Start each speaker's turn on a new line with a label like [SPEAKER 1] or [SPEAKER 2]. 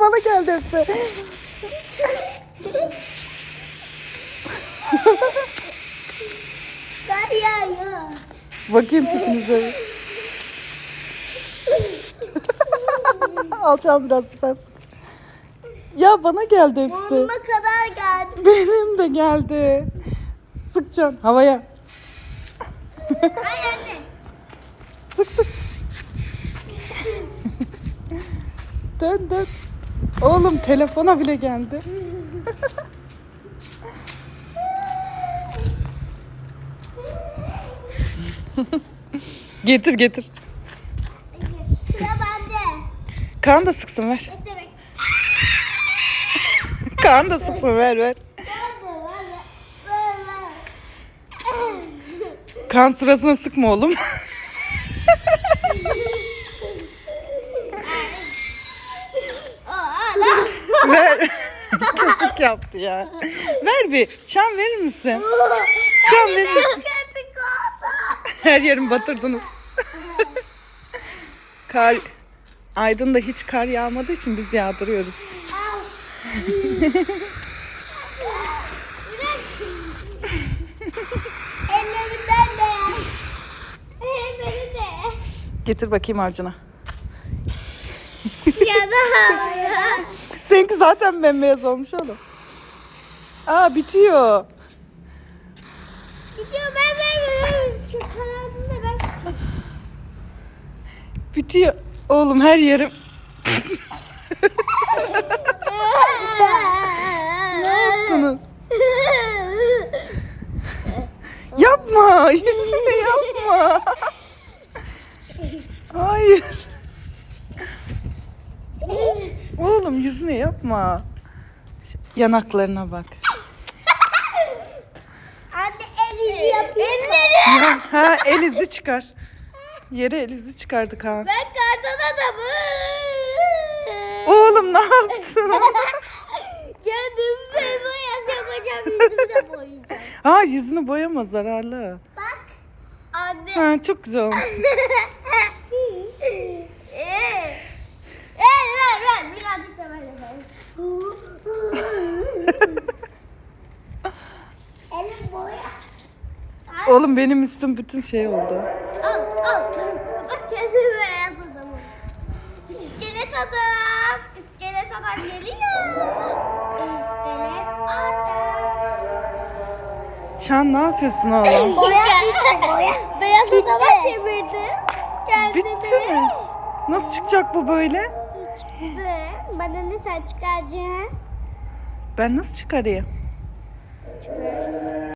[SPEAKER 1] Bana geldi öptü.
[SPEAKER 2] Kar yağıyor.
[SPEAKER 1] Bakayım tipinize. Alçam biraz ses. Ya bana geldi hepsi.
[SPEAKER 2] Burnuma kadar geldi.
[SPEAKER 1] Benim de geldi. Sıkacaksın havaya.
[SPEAKER 2] Ay anne.
[SPEAKER 1] Sık sık. dön dön. Oğlum telefona bile geldi. getir getir.
[SPEAKER 2] Sıra bende.
[SPEAKER 1] Kaan da sıksın ver.
[SPEAKER 2] Bekle bekle.
[SPEAKER 1] Kaan da sıksın ver ver.
[SPEAKER 2] Böyle böyle. Böyle.
[SPEAKER 1] Kaan surasına sıkma oğlum. Ver. Köpük yaptı ya. Ver bir. Çam verir misin? Çam verir misin? Her yerimi batırdınız. kar Aydın'da hiç kar yağmadığı için biz yağdırıyoruz.
[SPEAKER 2] Al. Ellerimden de. Ellerimden de.
[SPEAKER 1] Getir bakayım harcına.
[SPEAKER 2] Ya da.
[SPEAKER 1] Seninki zaten bembeyaz olmuş oğlum. Aa bitiyor.
[SPEAKER 2] Gidiyor ben ben Şu kararını da ben.
[SPEAKER 1] Bitiyor. Oğlum her yerim. Ne yaptınız? Yapma. Yüzüne yapma. Hayır. Oğlum yüzüne yapma. Yanaklarına bak.
[SPEAKER 2] Anne elini yapayım. Elleri.
[SPEAKER 1] Ya, ha el izi çıkar. Yere el izi çıkardı Kaan.
[SPEAKER 2] Ben kardan adamım.
[SPEAKER 1] Oğlum ne yaptın?
[SPEAKER 2] Kendimi ben boyaz yapacağım yüzümü de boyayacağım.
[SPEAKER 1] Ha yüzünü boyama zararlı.
[SPEAKER 2] Bak. Anne.
[SPEAKER 1] Ha çok güzel olmuş.
[SPEAKER 2] Ee.
[SPEAKER 1] Oğlum benim üstüm bütün şey oldu.
[SPEAKER 2] Al al. Bak kendime beyaz adamım. İskelet adam. İskelet adam geliyor. İskelet adam.
[SPEAKER 1] Çan ne yapıyorsun oğlum?
[SPEAKER 2] Boya boya. Beyaz adama çevirdim. Kendimi.
[SPEAKER 1] Bitti mi? Nasıl çıkacak bu böyle?
[SPEAKER 2] Çıktı. Bana ne sen çıkaracaksın?
[SPEAKER 1] Ben nasıl çıkarayım?
[SPEAKER 2] Çıkarsın.